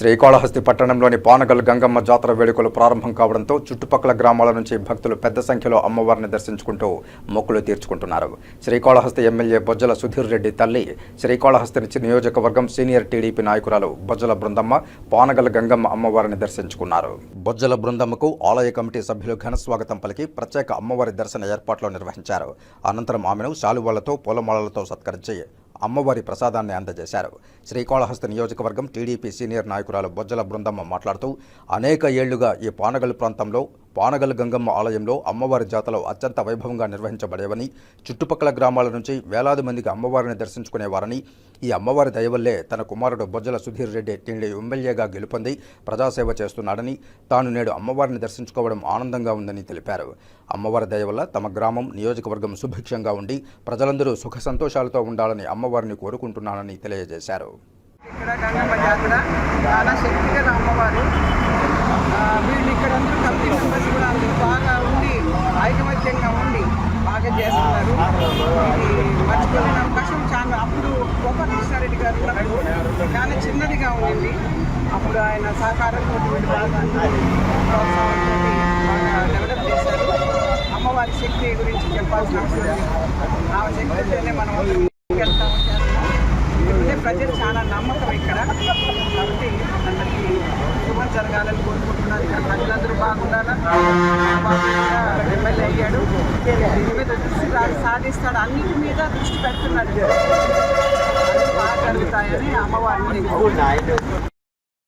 శ్రీకాళహస్తి పట్టణంలోని పానగల్ గంగమ్మ జాతర వేడుకలు ప్రారంభం కావడంతో చుట్టుపక్కల గ్రామాల నుంచి భక్తులు పెద్ద సంఖ్యలో అమ్మవారిని దర్శించుకుంటూ మొక్కులు తీర్చుకుంటున్నారు. శ్రీకాళహస్తి ఎమ్మెల్యే బొజ్జల సుధీర్ రెడ్డి తల్లి శ్రీకాళహస్తి నుంచి నియోజకవర్గం సీనియర్ టీడీపీ నాయకురాలు బొజ్జల బృందమ్మ పానగల్ గంగమ్మ అమ్మవారిని దర్శించుకున్నారు. బొజ్జల బృందమ్మకు ఆలయ కమిటీ సభ్యులు ఘన స్వాగతం పలికి ప్రత్యేక అమ్మవారి దర్శన ఏర్పాట్లు నిర్వహించారు. అనంతరం ఆమెను శాలువాలతో పూలమాలలతో సత్కరించి అమ్మవారి ప్రసాదాన్ని అందజేశారు. శ్రీకాళహస్తి నియోజకవర్గం టీడీపీ సీనియర్ నాయకురాలు బొజ్జల బృందమ్మ మాట్లాడుతూ అనేక ఏళ్ళుగా ఈ పానగల్ ప్రాంతంలో పానగల్ గంగమ్మ ఆలయంలో అమ్మవారి జాతరలు అత్యంత వైభవంగా నిర్వహించబడేవని చుట్టుపక్కల గ్రామాల నుంచి వేలాది మందికి అమ్మవారిని దర్శించుకునేవారని ఈ అమ్మవారి దయవల్లే తన కుమారుడు బొజ్జల సుధీర్ రెడ్డి టీడీ ఎమ్మెల్యేగా గెలుపొంది ప్రజాసేవ చేస్తున్నాడని తాను నేడు అమ్మవారిని దర్శించుకోవడం ఆనందంగా ఉందని తెలిపారు. అమ్మవారి దయ వల్ల తమ గ్రామం నియోజకవర్గం సుభిక్షంగా ఉండి ప్రజలందరూ సుఖ సంతోషాలతో ఉండాలని అమ్మవారిని కోరుకుంటున్నానని తెలియజేశారు. ఇక్కడ గంగమ్మ జాతర చాలా శక్తిగల అమ్మవారు ఆ, వీళ్ళు ఇక్కడ అందరూ కమిటీ మెంబర్స్ కూడా అందరూ బాగా ఉండి ఐకమత్యంగా ఉండి బాగా చేస్తున్నారు ఇది మర్చిపోలేని అవకాశం చాలా అప్పుడు గోపాల కృష్ణారెడ్డి గారు ఉన్నప్పుడు చాలా చిన్నదిగా ఉండింది అప్పుడు ఆయన సహకారంతో బాగా డెవలప్ చేశారు అమ్మవారి శక్తి గురించి చెప్పాల్సిన అవసరం ఆ శక్తితోనే మనం వెళ్తాము చేస్తాం ఎందుకంటే ప్రజలు చాలా నమ్మకం ఇక్కడ. కాబట్టి అందరికీ శుభం జరగాలని కోరుకుంటున్నారు ఇక్కడ ప్రజలందరూ బాగుండాలా? ఎమ్మెల్యే అయ్యాడు. దీని మీద దృష్టి సాధిస్తాడు. అన్నిటి మీద దృష్టి పెడుతున్నాడు. బాగా కలుగుతాయని అమ్మవారిని